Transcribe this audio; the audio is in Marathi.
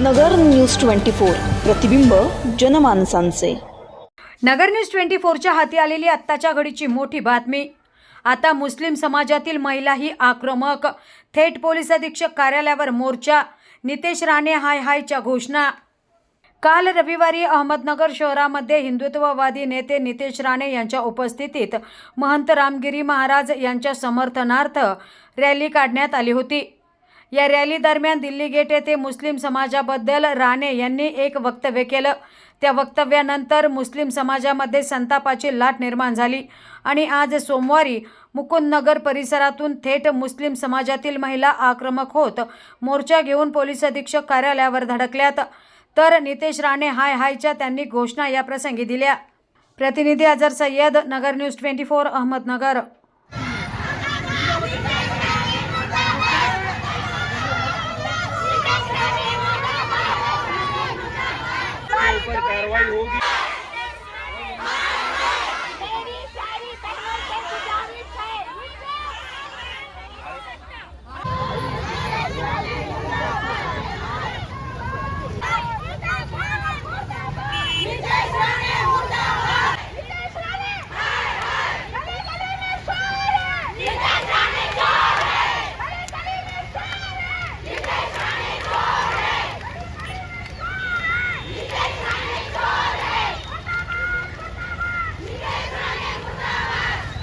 नगर न्यूज ट्वेंटी फोर प्रतिबिंब जनमानसांचे. नगर न्यूज ट्वेंटी फोरच्या हाती आलेली आत्ताच्या घडीची मोठी बातमी. आता मुस्लिम समाजातील महिलाही आक्रमक. थेट पोलीस अधीक्षक कार्यालयावर मोर्चा. नितेश राणे हाय हायच्या घोषणा. काल रविवारी अहमदनगर शहरामध्ये हिंदुत्ववादी नेते नितेश राणे यांच्या उपस्थितीत महंत रामगिरी महाराज यांच्या समर्थनार्थ रॅली काढण्यात आली होती. या रॅली दरम्यान दिल्ली गेट येथे मुस्लिम समाजाबद्दल राणे यांनी एक वक्तव्य केलं. त्या वक्तव्यानंतर मुस्लिम समाजामध्ये संतापाची लाट निर्माण झाली आणि आज सोमवारी मुकुंदनगर परिसरातून थेट मुस्लिम समाजातील महिला आक्रमक होत मोर्चा घेऊन पोलीस अधीक्षक कार्यालयावर धडकल्यात. तर नितेश राणे हाय हायच्या त्यांनी घोषणा या प्रसंगी दिल्या. प्रतिनिधी Azar Sayyad Nagar news twenty four Ahmednagar. vai iHug.